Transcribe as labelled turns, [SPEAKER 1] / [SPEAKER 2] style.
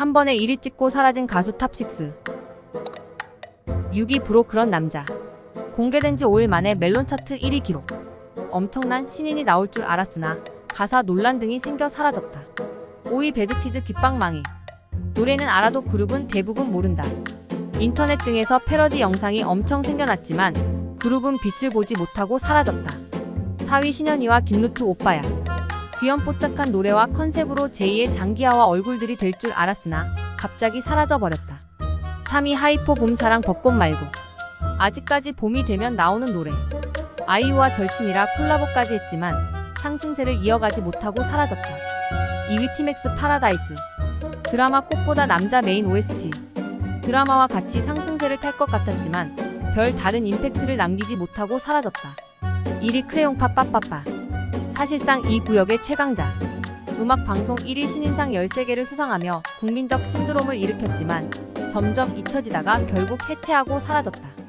[SPEAKER 1] 한 번에 1위 찍고 사라진 가수 탑6 6위 브로 그런 남자. 공개된 지 5일 만에 멜론 차트 1위 기록. 엄청난 신인이 나올 줄 알았으나 가사 논란 등이 생겨 사라졌다. 5위 배드키즈 귓방망이. 노래는 알아도 그룹은 대부분 모른다. 인터넷 등에서 패러디 영상이 엄청 생겨났지만 그룹은 빛을 보지 못하고 사라졌다. 4위 신현이와 김루트 오빠야 귀염뽀짝한 노래와 컨셉으로 제2의 장기하와 얼굴들이 될 줄 알았으나 갑자기 사라져버렸다. 3위 하이포 봄사랑 벚꽃 말고 아직까지 봄이 되면 나오는 노래 아이유와 절친이라 콜라보까지 했지만 상승세를 이어가지 못하고 사라졌다. 2위 티맥스 파라다이스 드라마 꽃보다 남자 메인 OST 드라마와 같이 상승세를 탈 것 같았지만 별 다른 임팩트를 남기지 못하고 사라졌다. 1위 크레용파 빠빠빠 사실상 이 구역의 최강자. 음악 방송 1위 신인상 13개를 수상하며 국민적 신드롬을 일으켰지만 점점 잊혀지다가 결국 해체하고 사라졌다.